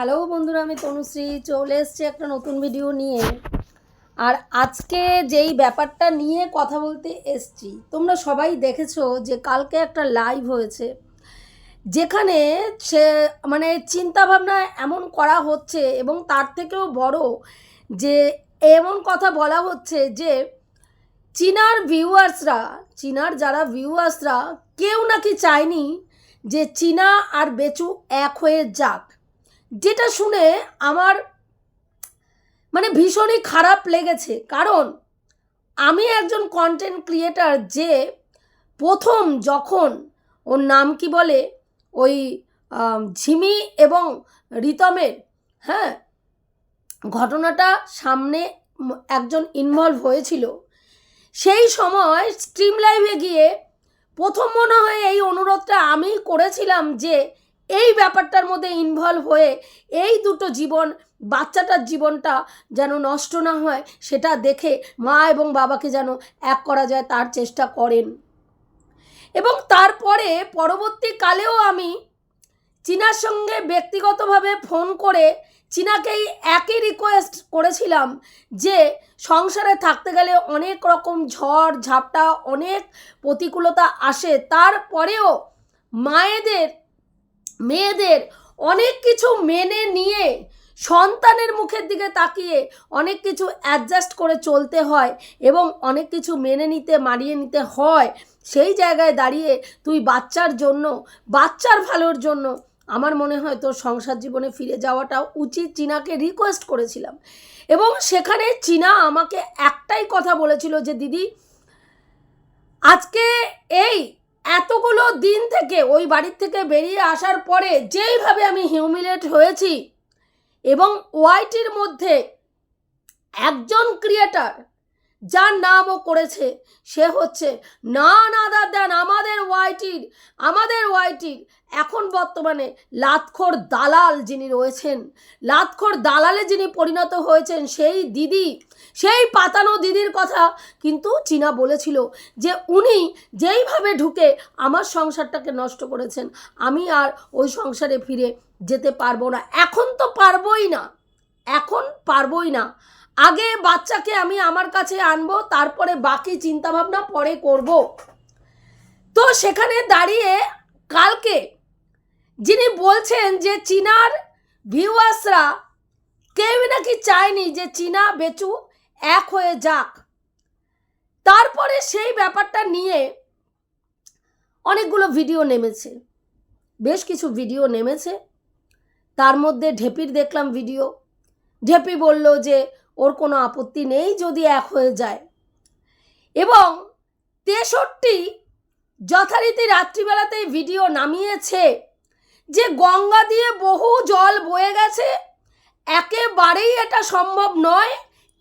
Hello বন্ধুরা, আমি তনুশ্রী। চলে এসেছি একটা নতুন ভিডিও নিয়ে। আর আজকে যেই ব্যাপারটা নিয়ে কথা বলতে এসছি, তোমরা সবাই দেখেছ যে কালকে একটা লাইভ হয়েছে, যেখানে সে মানে চিন্তাভাবনা এমন করা হচ্ছে এবং তার থেকেও বড় যে এমন কথা বলা হচ্ছে যে চীনার ভিউয়ার্সরা চীনার যারা ভিউয়ার্সরা কেউ নাকি চায়নি যে চীনা আর বেচু এক হয়ে যাক। যেটা শুনে আমার মানে ভীষণই খারাপ লেগেছে। কারণ আমি একজন কন্টেন্ট ক্রিয়েটার যে প্রথম যখন ওর নাম কি বলে? ওই ঝিমি এবং রিতমের হ্যাঁ? ঘটনাটা সামনে একজন ইনভলভ হয়েছিল। সেই সময় স্ট্রিম লাইভে গিয়ে প্রথম মনে হয় এই অনুরোধটা আমি করেছিলাম যে এই ব্যাপারটার মধ্যে ইনভলভ হয়ে এই দুটো জীবন, বাচ্চাটার জীবনটা যেন নষ্ট না হয়, সেটা দেখে মা এবং বাবাকে যেন এক করা যায়, তার চেষ্টা করেন। এবং তারপরে পরবর্তীকালেও আমি চীনার সঙ্গে ব্যক্তিগতভাবে ফোন করে চীনাকেই একই রিকোয়েস্ট করেছিলাম যে সংসারে থাকতে গেলে অনেক রকম ঝড়, ঝাপটা, অনেক প্রতিকূলতা আসে। তারপরেও মায়েদের মেয়েদের অনেক কিছু মেনে নিয়ে সন্তানের মুখের দিকে তাকিয়ে অনেক কিছু অ্যাডজাস্ট করে চলতে হয় এবং অনেক কিছু মেনে নিতে, মানিয়ে নিতে হয়। সেই জায়গায় দাঁড়িয়ে তুই বাচ্চার জন্য, বাচ্চার ভালোর জন্য আমার মনে হয় তোর সংসার জীবনে ফিরে যাওয়াটা উচিত। চীনাকে রিকোয়েস্ট করেছিলাম এবং সেখানে চীনা আমাকে একটাই কথা বলেছিল যে, দিদি, আজকে এই এতগুলো দিন থেকে ওই বাড়ির থেকে বেরিয়ে আসার পরে যেইভাবে আমি হিউমিলেট হয়েছি এবং ওয়াইটির মধ্যে একজন ক্রিয়েটার যার নামও করেছে, সে হচ্ছে না না দাদান আমাদের ওয়াইটির আমাদের ওয়াইটির এখন বর্তমানে লাতখোর দালাল যিনি রয়েছেন, লাতখোর দালালে যিনি পরিণত হয়েছেন সেই দিদি, সেই পাতানো দিদির কথা কিন্তু চীনা বলেছিল যে উনি যেইভাবে ঢুকে আমার সংসারটাকে নষ্ট করেছেন, আমি আর ওই সংসারে ফিরে যেতে পারব না। এখন তো পারবই না, এখন পারবোই না। আগে বাচ্চাকে আমি আমার কাছে আনব, তারপরে বাকি চিন্তাভাবনা পরে করব। তো সেখানে দাঁড়িয়ে কালকে যিনি বলছেন যে চীনার ভিউয়ার্সরা কেউ নাকি চায়নি যে চীনা বেচু এক হয়ে যাক। তারপরে সেই ব্যাপারটা নিয়ে অনেকগুলো ভিডিও নেমেছে, বেশ কিছু ভিডিও নেমেছে। তার মধ্যে ঢেপির দেখলাম ভিডিও। ঢেপি বলল যে ওর কোনো আপত্তি নেই যদি এক হয়ে যায়। এবং তেষট্টি যথারীতি রাত্রিবেলাতেই ভিডিও নামিয়েছে। যে গঙ্গা দিয়ে বহু জল বয়ে গেছে, একেবারেই এটা সম্ভব নয়।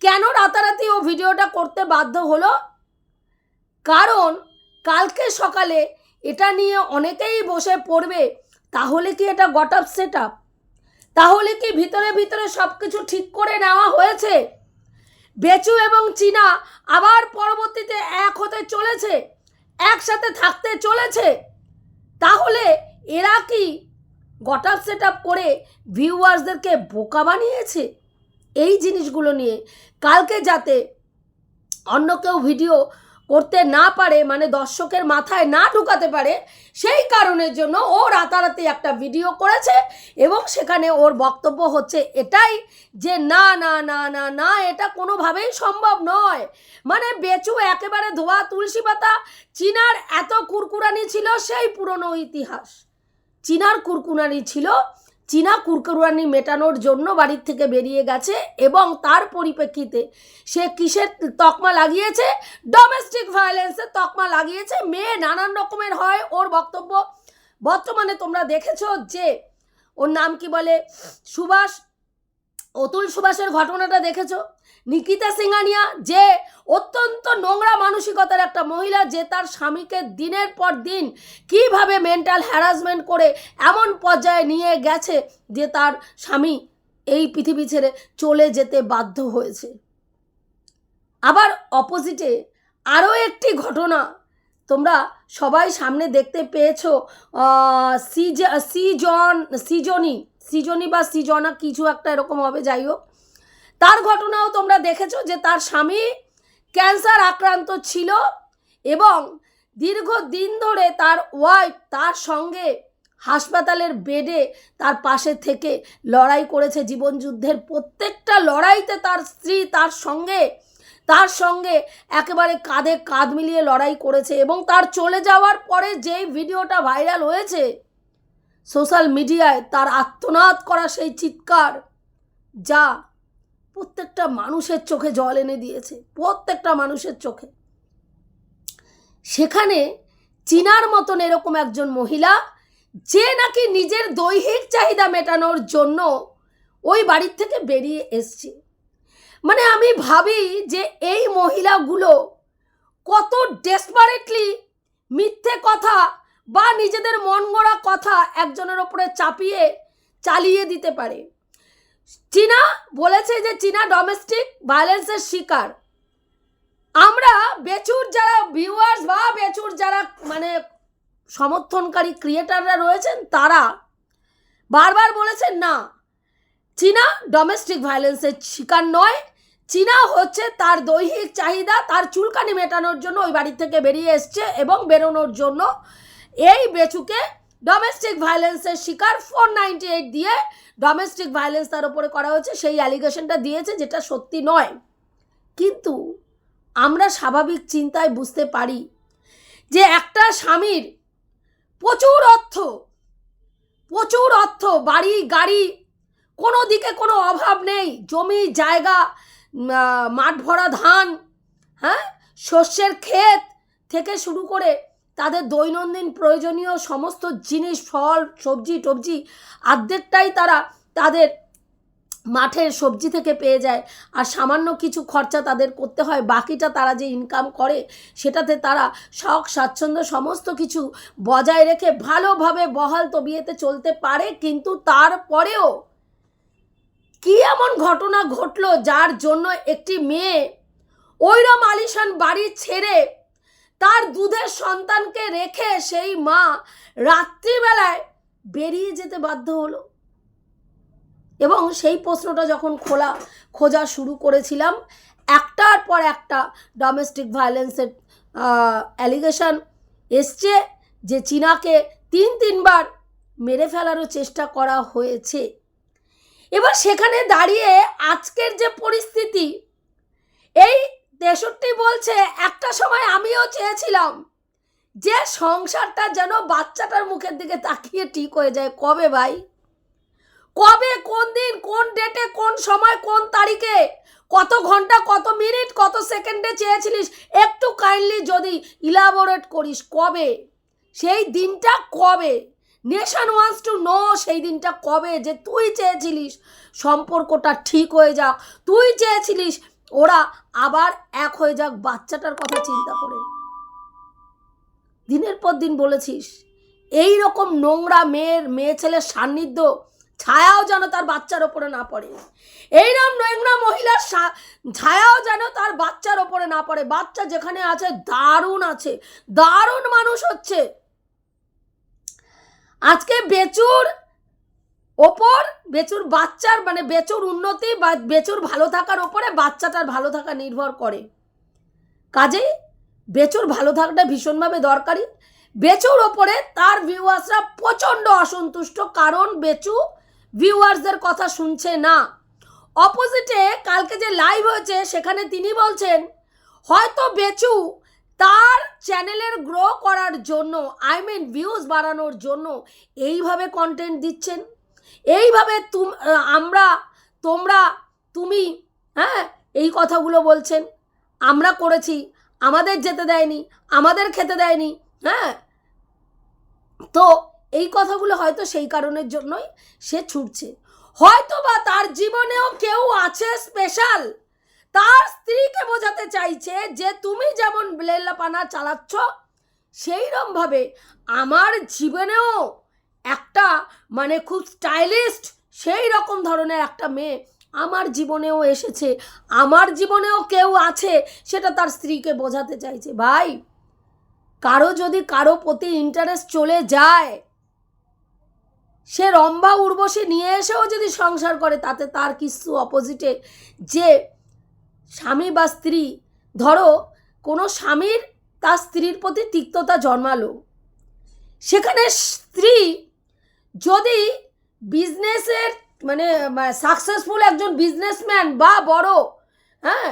কেন রাতারাতি ও ভিডিওটা করতে বাধ্য হলো? কারণ কালকে সকালে এটা নিয়ে অনেকেই বসে পড়বে, তাহলে কি এটা গট আপ সেট আপ তাহলে কি ভিতরে ভিতরে সব কিছু ঠিক করে নেওয়া হয়েছে? বেচু এবং চীনা আবার পরবর্তীতে এক হতে চলেছে, একসাথে থাকতে চলেছে। তাহলে এরা কি গট আপ সেট আপ করে ভিউয়ার্সদেরকে বোকা বানিয়েছে? এই জিনিসগুলো নিয়ে কালকে যাতে অন্য কেউ ভিডিও করতে না পারে মানে দর্শকের মাথায় না ঢুকাতে পারে, সেই কারণের জন্য ও রাতারাতি একটা ভিডিও করেছে এবং সেখানে ওর বক্তব্য হচ্ছে এটাই যে না না না না না, এটা কোনোভাবেই সম্ভব নয়। মানে বেচু একেবারে ধোয়া তুলসী পাতা, চীনার এত কুরকুরানি ছিল সেই পুরনো ইতিহাস। চীনার কুরকুরানি ছিল। চীনা কুরকুরানি মেটানোর জন্য বাড়ির থেকে বেরিয়ে গেছে এবং তার পরিপ্রেক্ষিতে সে কিসের তকমা লাগিয়েছে? ডোমেস্টিক ভায়োলেন্সের তকমা লাগিয়েছে। মেয়ে নানান রকমের হয়। ওর বক্তব্য বর্তমানে তোমরা দেখেছ যে ওর নাম কি বলে? সুভাষ, অতুল সুভাষের ঘটনাটা দেখেছ? নিকিতা সিঙ্গানিয়া যে অত্যন্ত নোংরা মানসিকতার একটা মহিলা, যে তার স্বামীকে দিনের পর দিন কীভাবে মেন্টাল হ্যারাসমেন্ট করে এমন পর্যায়ে নিয়ে গেছে যে তার স্বামী এই পৃথিবী ছেড়ে চলে যেতে বাধ্য হয়েছে। আবার অপোজিটে আরও একটি ঘটনা তোমরা সবাই সামনে দেখতে পেয়েছ সিজন সিজনি সৃজনী বা সৃজনা কিছু একটা এরকম হবে, যাই হোক। তার ঘটনাও তোমরা দেখেছ যে তার স্বামী ক্যান্সার আক্রান্ত ছিল এবং দীর্ঘ দিন ধরে তার ওয়াইফ তার সঙ্গে হাসপাতালের বেডে তার পাশে থেকে লড়াই করেছে জীবনযুদ্ধের প্রত্যেকটা লড়াইতে তার স্ত্রী তার সঙ্গে তার সঙ্গে একেবারে কাঁধে কাঁধ মিলিয়ে লড়াই করেছে এবং তার চলে যাওয়ার পরে যেই ভিডিওটা ভাইরাল হয়েছে সোশ্যাল মিডিয়ায় তার আত্মনাদ করা সেই চিৎকার যা প্রত্যেকটা মানুষের চোখে জল এনে দিয়েছে, প্রত্যেকটা মানুষের চোখে। সেখানে চিনার মতন এরকম একজন মহিলা, যে নাকি নিজের দৈহিক চাহিদা মেটানোর জন্য ওই বাড়ির থেকে বেরিয়ে এসছে। মানে আমি ভাবি যে এই মহিলাগুলো কত ডেসপারেটলি মিথ্যে কথা বা নিজেদের মন কথা একজনের ওপরে চাপিয়ে, চালিয়ে দিতে পারে। চীনা বলেছে যে চীনা ডোমেস্টিক ভায়োলেন্সের শিকার। আমরা বেচুর যারা ভিউয়ার্স বা বেচুর যারা মানে সমর্থনকারী ক্রিয়েটাররা রয়েছেন, তারা বারবার বলেছেন, না, চীনা ডোমেস্টিক ভায়োলেন্সের শিকার নয়। চীনা হচ্ছে তার দৈহিক চাহিদা, তার চুলকানি মেটানোর জন্য ওই বাড়ি থেকে বেরিয়ে এসছে এবং বেরোনোর জন্য এই বেচুকে ডোমেস্টিক ভায়োলেন্সের শিকার ফোর নাইনটি এইট দিয়ে ডোমেস্টিক ভায়োলেন্স তার উপরে করা হয়েছে, সেই অ্যালিগেশনটা দিয়েছে যেটা সত্যি নয়। কিন্তু আমরা স্বাভাবিক চিন্তায় বুঝতে পারি যে একটা স্বামীর প্রচুর অর্থ প্রচুর অর্থ, বাড়ি, গাড়ি, কোনো দিকে কোনো অভাব নেই, জমি, জায়গা মাঠ ভরা ধান হ্যাঁ? শস্যের ক্ষেত থেকে শুরু করে তাদের দৈনন্দিন প্রয়োজনীয় সমস্ত জিনিস, ফল, সবজি, টবজি অর্ধেকটাই তারা তাদের মাঠের সবজি থেকে পেয়ে যায়। আর সামান্য কিছু খরচা তাদের করতে হয়, বাকিটা তারা যে ইনকাম করে সেটাতে তারা শখ, স্বাচ্ছন্দ্য সমস্ত কিছু বজায় রেখে ভালোভাবে বহাল তবিয়েতে চলতে পারে, কিন্তু তারপরেও কি এমন ঘটনা ঘটলো যার জন্য একটি মেয়ে ওইরম আলিশান বাড়ি ছেড়ে তার দুধের সন্তানকে রেখে সেই মা রাত্রিবেলায় বেরিয়ে যেতে বাধ্য হলো। এবং সেই প্রশ্নটা যখন খোলা, খোঁজা শুরু করেছিলাম, একটার পর একটা ডোমেস্টিক ভায়োলেন্সের অ্যালিগেশন এসছে যে চীনাকে তিন, তিনবার মেরে ফেলারও চেষ্টা করা হয়েছে। এবার সেখানে দাঁড়িয়ে আজকের যে পরিস্থিতি, এই তেষট্টি বলছে, একটা সময় আমিও চেয়েছিলাম যে সংসারটা যেন বাচ্চাটার মুখের দিকে তাকিয়ে ঠিক হয়ে যায়। কবে ভাই? কবে, কোন দিন, কোন ডেটে কোন সময়, কোন তারিখে? কত ঘণ্টা, কত মিনিট, কত সেকেন্ডে চেয়েছিলিস? একটু কাইন্ডলি যদি ইলাবোরেট করিস, কবে? সেই দিনটা কবে? নেশন ওয়ান্স টু নো সেই দিনটা কবে? যে তুই চেয়েছিলিস, সম্পর্কটা ঠিক হয়ে যাক। তুই চেয়েছিলিস ওরা আবার এক হয়ে যাক বাচ্চাটার কথা চিন্তা করে। দিনের পর দিন বলেছিস, এই রকম নোংরা মেয়ের, মেয়ে ছেলের সান্নিধ্য ছায়াও যেন তার বাচ্চার ওপরে না পড়ে। এইরকম নোংরা মহিলার ছায়াও যেন তার বাচ্চার ওপরে না পড়ে। বাচ্চা যেখানে আছে, দারুণ আছে, দারুণ মানুষ হচ্ছে। আজকে বেচুর ওপর বেচুর বাচ্চার মানে বেচুর উন্নতি বা বেচুর ভালো থাকার ওপরে বাচ্চাটার ভালো থাকা নির্ভর করে। কাজেই বেচুর ভালো থাকাটা ভীষণভাবে দরকারি। বেচুর ওপরে তার ভিউয়ার্সরা প্রচণ্ড অসন্তুষ্ট, কারণ বেচু ভিউয়ার্সদের কথা শুনছে না। অপোজিটে কালকে যে লাইভ হয়েছে, সেখানে তিনি বলছেন, হয়তো বেচু তার চ্যানেলের গ্রো করার জন্য আই মিন ভিউজ বাড়ানোর জন্য এইভাবে কন্টেন্ট দিচ্ছেন। এইভাবে তুম আমরা, তোমরা, তুমি হ্যাঁ এই কথাগুলো বলছেন। আমরা করেছি, আমাদের যেতে দেয়নি, আমাদের খেতে দেয়নি হ্যাঁ। তো এই কথাগুলো হয়তো সেই কারণের জন্যই সে ছুটছে। হয়তো বা তার জীবনেও কেউ আছে স্পেশাল তার স্ত্রীকে বোঝাতে চাইছে যে তুমি যেমন ব্লেল্লাপানা চালাচ্ছ, সেইরমভাবে আমার জীবনেও একটা মানে খুব স্টাইলিস্ট সেই রকম ধরনের একটা মেয়ে আমার জীবনেও এসেছে। আমার জীবনেও কেউ আছে সেটা তার স্ত্রীকে বোঝাতে চাইছে। ভাই, কারও যদি কারও প্রতি ইন্টারেস্ট চলে যায়, সে রম্ভা উর্বশী নিয়ে এসেও যদি সংসার করে, তাতে তার কিছু অপোজিটে যে স্বামী বা স্ত্রী, ধরো কোনো স্বামীর তার স্ত্রীর প্রতি তিক্ততা জন্মালো। সেখানে স্ত্রী যদি বিজনেসের মানে সাকসেসফুল একজন বিজনেসম্যান বা বড় হ্যাঁ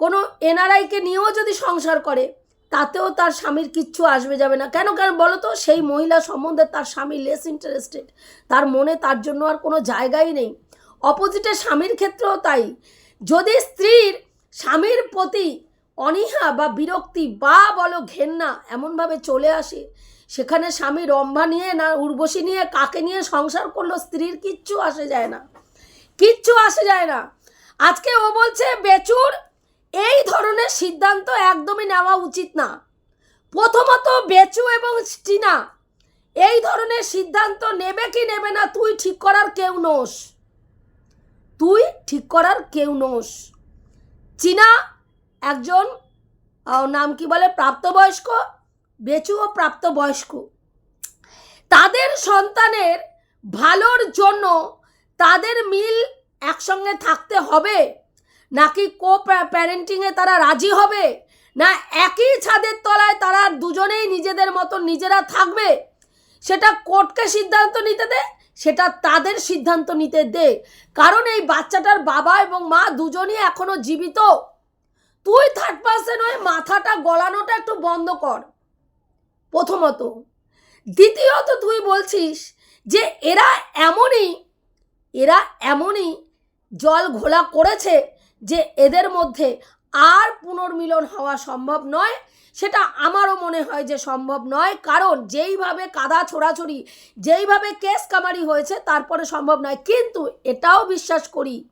কোনো এনআরআইকে নিয়েও যদি সংসার করে, তাতেও তার স্বামীর কিচ্ছু আসবে, যাবে না। কেন? কেন বলো তো, সেই মহিলা সম্বন্ধে তার স্বামী লেস ইন্টারেস্টেড তার মনে তার জন্য আর কোনো জায়গাই নেই। অপোজিটে স্বামীর ক্ষেত্রেও তাই। যদি স্ত্রীর স্বামীর প্রতি অনীহা বা বিরক্তি বা বলো ঘেন্না এমনভাবে চলে আসে সেখানে স্বামী রম্ভা নিয়ে না, উর্বশী নিয়ে, কাকে নিয়ে সংসার করল, স্ত্রীর কিচ্ছু আসে যায় না। কিচ্ছু আসে যায় না। আজকে ও বলছে, বেচুর, এই ধরনের সিদ্ধান্ত একদমই নেওয়া উচিত না। প্রথমত বেচু এবং টিনা, এই ধরনের সিদ্ধান্ত নেবে কি নেবে না, তুই ঠিক করার কেউ নোস। তুই ঠিক করার কেউ নোস। চীনা একজন নাম কি বলে, প্রাপ্তবয়স্ক বেচুও প্রাপ্তবয়স্ক। তাদের সন্তানের ভালোর জন্য তাদের মিল একসঙ্গে থাকতে হবে। নাকি কো প্যারেন্টিংয়ে তারা রাজি হবে? না একই ছাদের তলায় তারা দুজনেই নিজেদের মতো নিজেরা থাকবে? সেটা কোর্টকে সিদ্ধান্ত নিতে দে, সেটা তাদের সিদ্ধান্ত নিতে দে। কারণ এই বাচ্চাটার বাবা এবং মা দুজনই এখনও জীবিত। তুই থার্ড পার্সন হয়ে মাথাটা গলানোটা একটু বন্ধ কর। প্রথমত, দ্বিতীয়ত তুই বলছিস যে এরা এমনই এরা এমনই জল ঘোলা করেছে যে এদের মধ্যে আর পুনর্মিলন হওয়া সম্ভব নয়। সেটা আমারও মনে হয় যে সম্ভব নয়। কারণ যেইভাবে কাদা ছোড়াছড়ি, যেইভাবে কেস কামারি হয়েছে, তারপরে সম্ভব নয়। কিন্তু এটাও বিশ্বাস করি,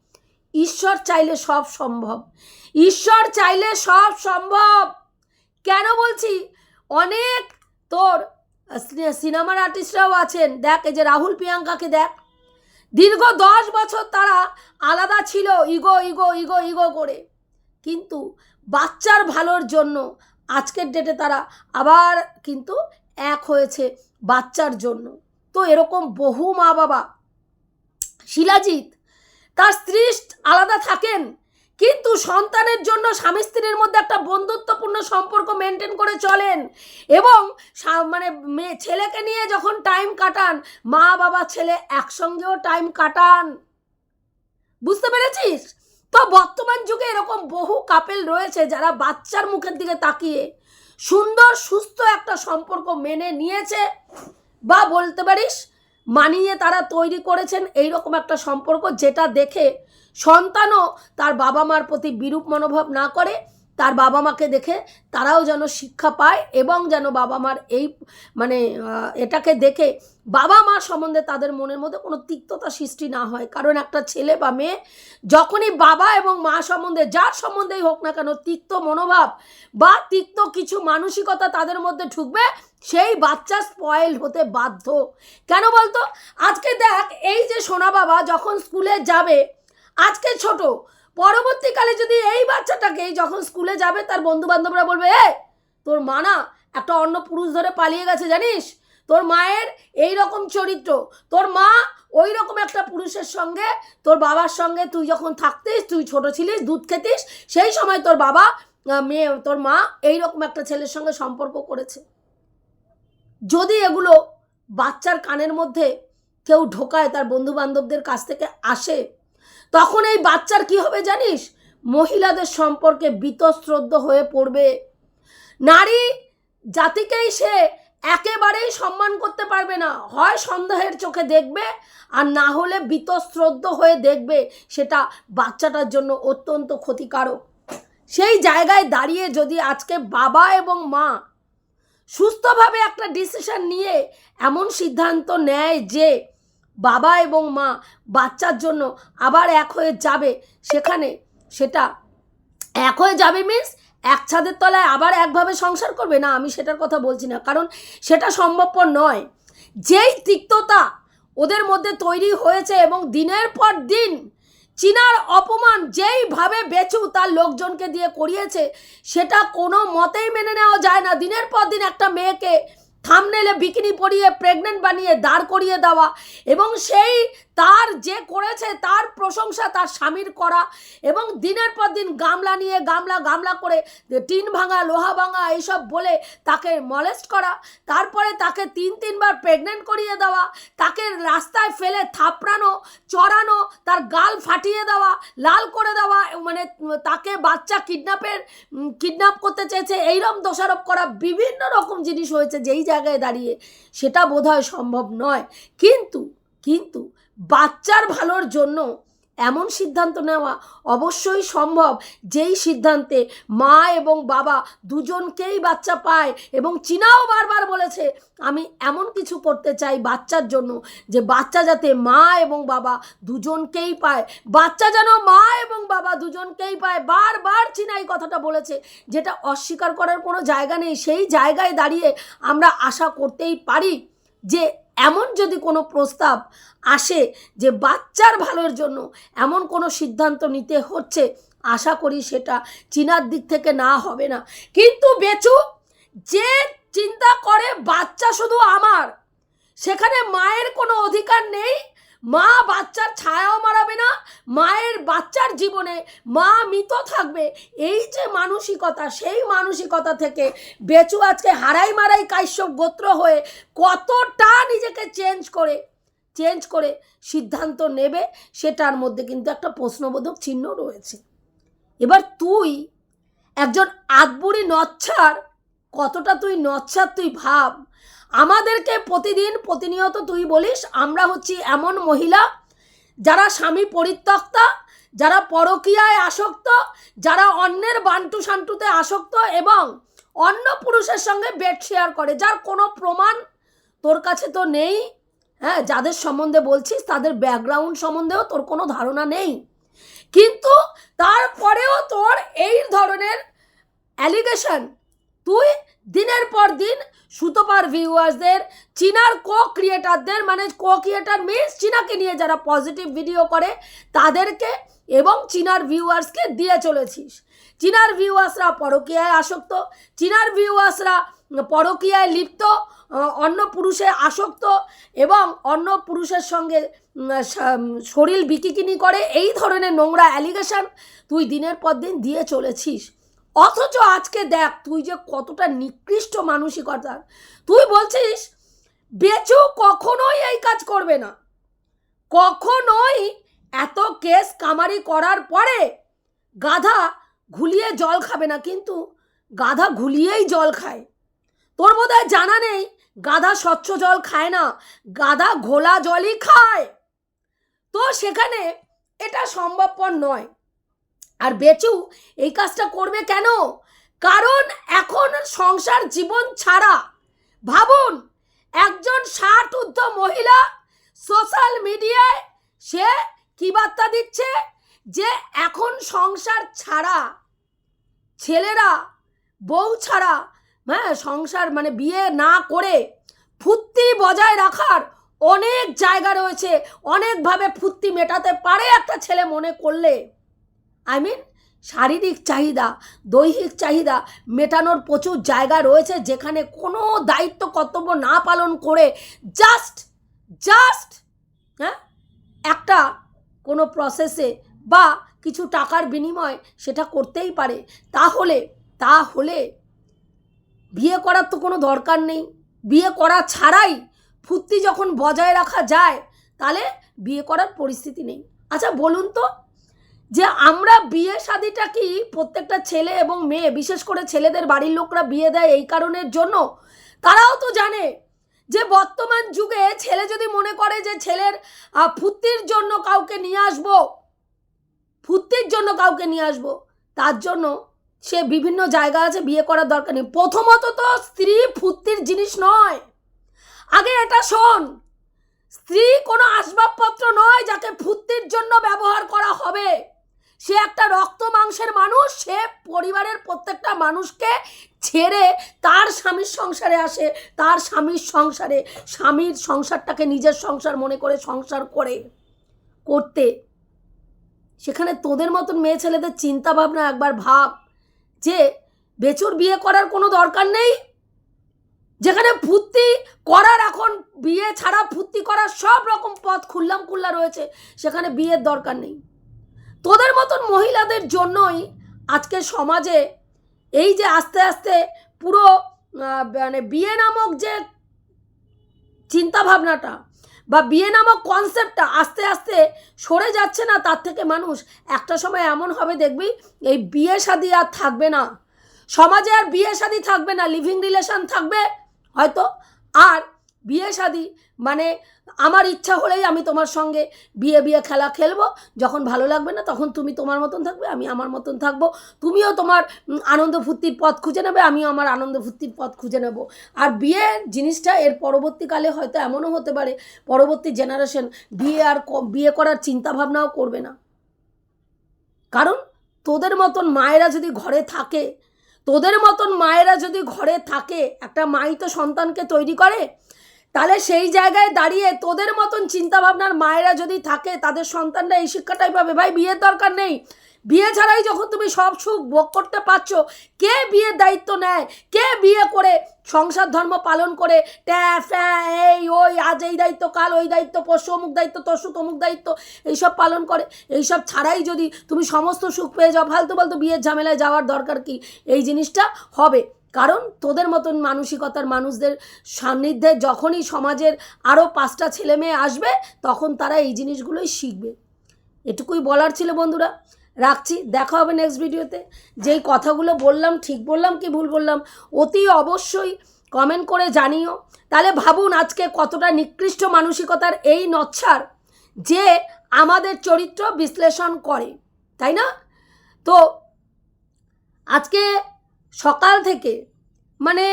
ঈশ্বর চাইলে সব সম্ভব। ঈশ্বর চাইলে সব সম্ভব। কেন বলছি? অনেক তোর সিনেমার আর্টিস্টরাও আছেন। দেখ, এই যে রাহুল প্রিয়াঙ্কাকে দেখ। দীর্ঘ দশ বছর তারা আলাদা ছিল ইগো ইগো ইগো ইগো করে। কিন্তু বাচ্চার ভালোর জন্য আজকের ডেটে তারা আবার কিন্তু এক হয়েছে বাচ্চার জন্য। তো এরকম বহু মা বাবা শিলাজিৎ, তার স্ত্রী আলাদা থাকেন। কিন্তু সন্তানের জন্য স্বামী স্ত্রীর মধ্যে একটা বন্ধুত্বপূর্ণ সম্পর্ক মেনটেন করে চলেন। এবং মানে মেয়ে ছেলেকে নিয়ে যখন টাইম কাটান, মা, বাবা, ছেলে একসঙ্গেও টাইম কাটান। বুঝতে পেরেছিস? তো বর্তমান যুগে এরকম বহু কাপেল রয়েছে যারা বাচ্চার মুখের দিকে তাকিয়ে সুন্দর, সুস্থ একটা সম্পর্ক মেনে নিয়েছে। বা বলতে পারিস মানিয়ে তারা তৈরি করেছেন এই রকম একটা সম্পর্ক যেটা দেখে সন্তানও তার বাবা মার প্রতি বিরূপ মনোভাব না করে, তার বাবা মাকে দেখে তারাও যেন শিক্ষা পায় এবং যেন বাবা মার এই মানে এটাকে দেখে বাবা মা সম্বন্ধে তাদের মনের মধ্যে কোনো তিক্ততা সৃষ্টি না হয়। কারণ একটা ছেলে বা মেয়ে যখনই বাবা এবং মা সম্বন্ধে, যার সম্বন্ধেই হোক না কেন তিক্ত মনোভাব বা তিক্ত কিছু মানসিকতা তাদের মধ্যে ঢুকবে সেই বাচ্চা স্পয়েল হতে বাধ্য। কেন বলতো? আজকে দেখ, এই যে সোনা বাবা যখন স্কুলে যাবে, আজকে ছোট, পরবর্তীকালে যদি এই বাচ্চাটাকে যখন স্কুলে যাবে, তার বন্ধু বান্ধবরা বলবে, এ, তোর মা না একটা অন্য পুরুষ ধরে পালিয়ে গেছে জানিস? তোর মায়ের এই রকম চরিত্র, তোর মা ওই রকম একটা পুরুষের সঙ্গে, তোর বাবার সঙ্গে তুই যখন থাকতিস, তুই ছোট ছিলিস, দুধ খেতিস, সেই সময় তোর বাবা মেয়ে, তোর মা এই রকম একটা ছেলের সঙ্গে সম্পর্ক করেছে। যদি এগুলো বাচ্চার কানের মধ্যে কেউ ঢোকায় তার বন্ধু বান্ধবদের কাছ থেকে আসে, তখন এই বাচ্চার কি হবে জানিস? মহিলাদের সম্পর্কে বীতশ্রদ্ধ হয়ে পড়বে। নারী জাতিকেই সে একেবারেই সম্মান করতে পারবে না। হয় সন্দেহের চোখে দেখবে আর না হলে বীতশ্রদ্ধ হয়ে দেখবে। সেটা বাচ্চাটার জন্য অত্যন্ত ক্ষতিকারক। সেই জায়গায় দাঁড়িয়ে যদি আজকে বাবা এবং মা সুস্থভাবে একটা ডিসিশন নিয়ে এমন সিদ্ধান্ত নেয় যে বাবা এবং মা বাচ্চার জন্য আবার এক হয়ে যাবে সেখানে সেটা এক হয়ে যাবে মিন্স এক ছাদের তলায় আবার একভাবে সংসার করবে? না, আমি সেটার কথা বলছি না। কারণ সেটা সম্ভবপর নয়। যেই তিক্ততা ওদের মধ্যে তৈরি হয়েছে এবং দিনের পর দিন চীনার অপমান যেইভাবে বেচু তার লোকজনকে দিয়ে করিয়েছে, সেটা কোনো মতেই মেনে নেওয়া যায় না। দিনের পর দিন একটা মেয়েকে থামনেলে বিকিনি পরিয়ে প্রেগনেন্ট বানিয়ে দাঁড় করিয়ে দেওয়া এবং সেই তার যে করেছে, তার প্রশংসা তার স্বামীর করা এবং দিনের পর দিন গামলা নিয়ে, গামলা গামলা করে টিন ভাঙা, লোহা ভাঙা, এইসব বলে তাকে মলেস্ট করা, তারপরে তাকে তিন, তিনবার প্রেগনেন্ট করিয়ে দেওয়া, তাকে রাস্তায় ফেলে থাপড়ানো, চড়ানো, তার গাল ফাটিয়ে দেওয়া, লাল করে দেওয়া মানে তাকে বাচ্চা কিডন্যাপের কিডন্যাপ করতে চেয়েছে এইরকম দোষারোপ করা বিভিন্ন রকম জিনিস হয়েছে যেই জায়গায় দাঁড়িয়ে সেটা বোধহয় সম্ভব নয়। কিন্তু কিন্তু বাচ্চার ভালোর জন্য এমন সিদ্ধান্ত নেওয়া অবশ্যই সম্ভব যেই সিদ্ধান্তে মা এবং বাবা দুজনকেই বাচ্চা পায় এবং চীনাও বারবার বলেছে, আমি এমন কিছু করতে চাই বাচ্চার জন্য যে বাচ্চা যাতে মা এবং বাবা দুজনকেই পায়। বাচ্চা যেন মা এবং বাবা দুজনকেই পায়, বারবার চীনা এই কথাটা বলেছে, যেটা অস্বীকার করার কোনো জায়গা নেই। সেই জায়গায় দাঁড়িয়ে আমরা আশা করতেই পারি যে এমন যদি কোনো প্রস্তাব আসে যে বাচ্চার ভালোর জন্য এমন কোনো সিদ্ধান্ত নিতে হচ্ছে, আশা করি সেটা চীনার দিক থেকে না হবে না। কিন্তু বেচু, যে চিন্তা করে বাচ্চা শুধু আমার, সেখানে মায়ের কোনো অধিকার নেই মা বাচ্চার ছায়াও মারাবে না, মায়ের বাচ্চার জীবনে মা মৃত থাকবে। এই যে মানসিকতা, সেই মানসিকতা থেকে বেচু আজকে হারাই মারাই কাশ্যপ গোত্র হয়ে কতটা নিজেকে চেঞ্জ করে চেঞ্জ করে সিদ্ধান্ত নেবে, সেটার মধ্যে কিন্তু একটা প্রশ্নবোধক চিহ্ন রয়েছে। এবার তুই একজন আদবুড়ি নচ্ছার, কতটা তুই নচ্ছার তুই ভাব আমাদেরকে প্রতিদিন প্রতিনিয়ত তুই বলিস, আমরা হচ্ছি এমন মহিলা যারা স্বামী পরিত্যক্তা, যারা পরকীয়ায় আসক্ত, যারা অন্যের বান্টু সান্টুতে আসক্ত এবং অন্য পুরুষের সঙ্গে বেড শেয়ার করে, যার কোনো প্রমাণ তোর কাছে তো নেই। হ্যাঁ যাদের সম্বন্ধে বলছিস, তাদের ব্যাকগ্রাউন্ড সম্বন্ধেও তোর কোনো ধারণা নেই। কিন্তু তারপরেও তোর এই ধরনের অ্যালিগেশন তুই দিনের পর দিন সুতোপার ভিউয়ার্সদের চীনার কো ক্রিয়েটারদের মানে কো ক্রিয়েটার মিনস চীনাকে নিয়ে যারা পজিটিভ ভিডিও করে, তাদেরকে এবং চীনার ভিউয়ার্সকে দিয়ে চলেছিস। চীনার ভিউয়ার্সরা পরকীয়ায় আসক্ত, চীনার ভিউয়ার্সরা পরকীয়ায় লিপ্ত অন্য পুরুষে আসক্ত এবং অন্য পুরুষের সঙ্গে শরীর বিকিকিনি করে, এই ধরনের নোংরা অ্যালিগেশন তুই দিনের পর দিন দিয়ে চলেছিস। অথচ আজকে দেখ, তুই যে কতটা নিকৃষ্ট মানসিকতার। তুই বলছিস, বেচু কখনোই এই কাজ করবে না। কখনোই এত কেস কামারি করার পরে গাধা ঘুলিয়ে জল খাবে না, কিন্তু গাধা ঘুলিয়েই জল খায়। তোর বোধহয় জানা নেই, গাধা স্বচ্ছ জল খায় না, গাধা ঘোলা জলই খায়। তো সেখানে এটা সম্ভবপর নয়। আর বেচু, এই কাজটা করবে কেন? কারণ এখন সংসার জীবন ছাড়া। ভাবুন, একজন ষাট ঊর্ধ্ব মহিলা সোশ্যাল মিডিয়ায় সে কি বার্তা দিচ্ছে? যে এখন সংসার ছাড়া, ছেলেরা, বউ ছাড়া হ্যাঁ সংসার মানে বিয়ে না করে ফুর্তি বজায় রাখার অনেক জায়গা রয়েছে। অনেকভাবে ফুর্তি মেটাতে পারে একটা ছেলে মনে করলে। আই মিন শারীরিক চাহিদা, দৈহিক চাহিদা মেটানোর প্রচুর জায়গা রয়েছে যেখানে কোনো দায়িত্ব, কর্তব্য না পালন করে জাস্ট জাস্ট হ্যাঁ? একটা কোনো প্রসেসে বা কিছু টাকার বিনিময় সেটা করতেই পারে। তাহলে তাহলে বিয়ে করার তো কোনো দরকার নেই। বিয়ে করা ছাড়াই ফুর্তি যখন বজায় রাখা যায়, তাহলে বিয়ে করার পরিস্থিতি নেই। আচ্ছা বলুন তো যে আমরা বিয়ে শাদিটা কি প্রত্যেকটা ছেলে এবং মেয়ে, বিশেষ করে ছেলেদের বাড়ির লোকরা বিয়ে দেয় এই কারণের জন্য? তারাও তো জানে যে বর্তমান যুগে ছেলে যদি মনে করে যে ছেলের ফুর্তির জন্য কাউকে নিয়ে আসব, ফুর্তির জন্য কাউকে নিয়ে আসব, তার জন্য সে বিভিন্ন জায়গা আছে বিয়ে করার দরকার নেই। প্রথমত তো স্ত্রী ফুর্তির জিনিস নয়। আগে এটা শোন, স্ত্রী কোনো আসবাবপত্র নয় যাকে ফুর্তির জন্য ব্যবহার করা হবে। সে একটা রক্ত মাংসের মানুষ, সে পরিবারের প্রত্যেকটা মানুষকে ছেড়ে তার স্বামীর সংসারে আসে, তার স্বামীর সংসারে, স্বামীর সংসারটাকে নিজের সংসার মনে করে সংসার করে, করতে। সেখানে তোদের মতন মেয়ে ছেলেদের চিন্তা ভাবনা একবার ভাব যে, বেচুর বিয়ে করার কোনো দরকার নেই? যেখানে ফুর্তি করার এখন, বিয়ে ছাড়া ফুর্তি করার সব রকম পথ খুললাম খুল্লা রয়েছে, সেখানে বিয়ের দরকার নেই। তোদের মতন মহিলাদের জন্যই আজকে সমাজে এই যে আস্তে আস্তে পুরো মানে বিয়ে নামক যে চিন্তা ভাবনাটা বা বিয়ে নামক কনসেপ্টটা আস্তে আস্তে সরে যাচ্ছে না, তার থেকে মানুষ একটা সময় এমন হবে দেখবি, এই বিয়ে শাদি আর থাকবে না। সমাজে আর বিয়ে শাদি থাকবে না লিভিং রিলেশন থাকবে হয়তো। আর বিয়ে শাদি মানে আমার ইচ্ছা হলেই আমি তোমার সঙ্গে বিয়ে বিয়ে খেলা খেলব। যখন ভালো লাগবে না, তখন তুমি তোমার মতন থাকবে, আমি আমার মতন থাকব। তুমিও তোমার আনন্দ ফুর্তির পথ খুঁজে নেবে, আমিও আমার আনন্দ ফুর্তির পথ খুঁজে নেব। আর বিয়ে জিনিসটা এর পরবর্তীকালে হয়তো এমনও হতে পারে, পরবর্তী জেনারেশন বিয়ে আর বিয়ে করার চিন্তা ভাবনাও করবে না। কারণ তোদের মতন মায়েরা যদি ঘরে থাকে, তোদের মতন মায়েরা যদি ঘরে থাকে, একটা মাই তো সন্তানকে তৈরি করে তাহলে সেই জায়গায় দাঁড়িয়ে তোদের মতন চিন্তাভাবনার মায়েরা যদি থাকে, তাদের সন্তানরা এই শিক্ষাটাই পাবে। ভাই, বিয়ের দরকার নেই। বিয়ে ছাড়াই যখন তুমি সব সুখ ভোগ করতে পারছ, কে বিয়ের দায়িত্ব নেয়? কে বিয়ে করে সংসার ধর্ম পালন করে? ট্যা, ফ্যা, এই, ওই, আজ এই দায়িত্ব, কাল ওই দায়িত্ব পশু অমুক দায়িত্ব তসু তমুক দায়িত্ব, এইসব পালন করে। এইসব ছাড়াই যদি তুমি সমস্ত সুখ পেয়ে যাও, ফালতু ফালতু বিয়ের ঝামেলায় যাওয়ার দরকার কি? এই জিনিসটা হবে। কারণ তোদের মতন মানসিকতার মানুষদের সান্নিধ্যে যখনই সমাজের আরও পাঁচটা ছেলে মেয়ে আসবে, তখন তারা এই জিনিসগুলোই শিখবে। এটুকুই বলার ছিল বন্ধুরা। রাখছি, দেখা হবে নেক্সট ভিডিওতে যেই কথাগুলো বললাম, ঠিক বললাম কি ভুল বললাম, অতি অবশ্যই কমেন্ট করে জানিও। তাহলে ভাবুন আজকে কতটা নিকৃষ্ট মানসিকতার এই নচ্ছার যে আমাদের চরিত্র বিশ্লেষণ করে, তাই না? তো আজকে সকাল থেকে মানে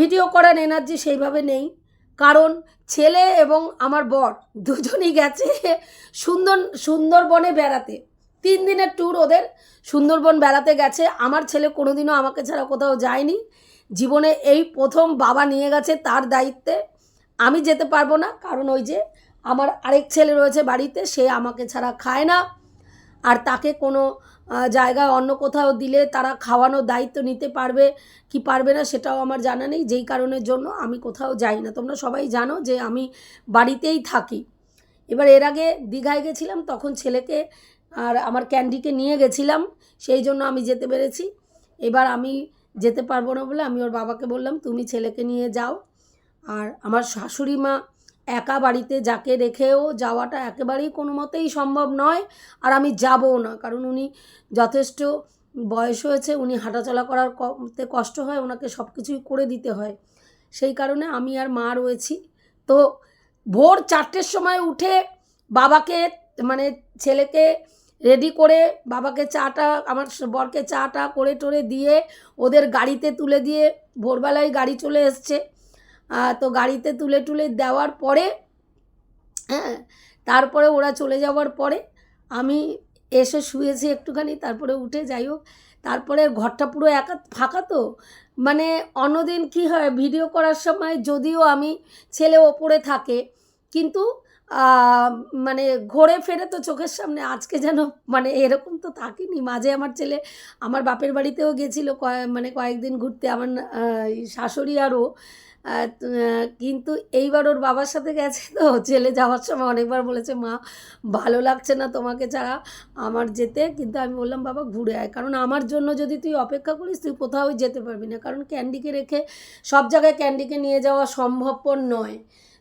ভিডিও করার এনার্জি সেইভাবে নেই। কারণ ছেলে এবং আমার বর দুজনই গেছে সুন্দর, সুন্দরবনে বেড়াতে। তিন দিনের ট্যুর ওদের সুন্দরবন বেড়াতে গেছে। আমার ছেলে কোনোদিনও আমাকে ছাড়া কোথাও যায়নি। জীবনে এই প্রথম বাবা নিয়ে গেছে তার দায়িত্বে। আমি যেতে পারব না, কারণ ওই যে আমার আরেক ছেলে রয়েছে বাড়িতে, সে আমাকে ছাড়া খায় না। আর তাকে কোনো জায়গায় অন্য কোথাও দিলে তারা খাওয়ানোর দায়িত্ব নিতে পারবে কি পারবে না সেটাও আমার জানা নেই। যেই কারণের জন্য আমি কোথাও যাই না। তোমরা সবাই জানো যে আমি বাড়িতেই থাকি। এবার এর আগে দীঘায় গেছিলাম, তখন ছেলেকে আর আমার ক্যান্ডিকে নিয়ে গেছিলাম, সেই জন্য আমি যেতে পেরেছি। এবার আমি যেতে পারব না বলে আমি ওর বাবাকে বললাম, তুমি ছেলেকে নিয়ে যাও। আর আমার শাশুড়ি মা একা বাড়িতে যাকে রেখেও যাওয়াটা একেবারেই কোনো মতেই সম্ভব নয় আর আমি যাবও না। কারণ উনি যথেষ্ট বয়স হয়েছে, উনি হাঁটাচলা করার করতে কষ্ট হয়, ওনাকে সব কিছুই করে দিতে হয়। সেই কারণে আমি আর মা রয়েছি। তো ভোর চারটের সময় উঠে বাবাকে মানে ছেলেকে রেডি করে বাবাকে চাটা, আমার বরকে চাটা করে টোরে দিয়ে ওদের গাড়িতে তুলে দিয়ে ভোরবেলায় গাড়ি চলে এসছে। তো গাড়িতে তুলে তুলে দেওয়ার পরে হ্যাঁ তারপরে ওরা চলে যাওয়ার পরে আমি এসে শুয়েছি একটুখানি, তারপরে উঠে যাই হোক, তারপরে ঘরটা পুরো একা, ফাঁকা তো? মানে অন্যদিন কি হয়, ভিডিও করার সময় যদিও আমি ছেলে ওপরে থাকে, কিন্তু মানে ঘোরে ফেরে তো চোখের সামনে, আজকে যেন মানে এরকম তো থাকিনি। মাঝে আমার ছেলে আমার বাপের বাড়িতেও গেছিল কয় মানে কয়েকদিন ঘুরতে, আমার শাশুড়ি আরও কিন্তু এইবার ওর বাবার সাথে গেছে তো ছেলে যাওয়ার সময় অনেকবার বলেছে, মা, ভালো লাগছে না তোমাকে ছাড়া আমার যেতে। কিন্তু আমি বললাম, বাবা, ঘুরে আয়। কারণ আমার জন্য যদি তুই অপেক্ষা করিস, তুই কোথাও যেতে পারবি না। কারণ ক্যান্ডিকে রেখে সব জায়গায় ক্যান্ডিকে নিয়ে যাওয়া সম্ভবপর নয়।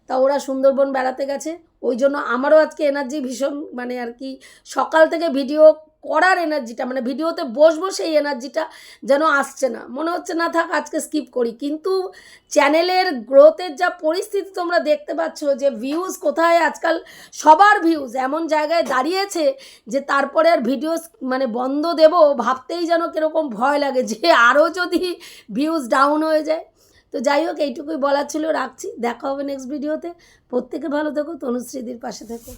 তা ওরা সুন্দরবন বেড়াতে গেছে। ওই জন্য আমারও আজকে এনার্জি ভীষণ মানে আর কি, সকাল থেকে ভিডিও করার এনার্জিটা মানে ভিডিওতে বসবো সেই এনার্জিটা যেন আসছে না। মনে হচ্ছে, না থাক, আজকে স্কিপ করি। কিন্তু চ্যানেলের গ্রোথের যা পরিস্থিতি তোমরা দেখতে পাচ্ছ যে ভিউজ কোথায়, আজকাল সবার ভিউজ এমন জায়গায় দাঁড়িয়েছে যে তারপরে আর ভিডিও মানে বন্ধ দেব ভাবতেই যেন কীরকম ভয় লাগে যে আরও যদি ভিউজ ডাউন হয়ে যায়। তো যাই হোক, এইটুকুই বলার ছিল, রাখছি। দেখা হবে নেক্সট ভিডিওতে প্রত্যেকে ভালো থেকো তনুশ্রীদির পাশে থেকো।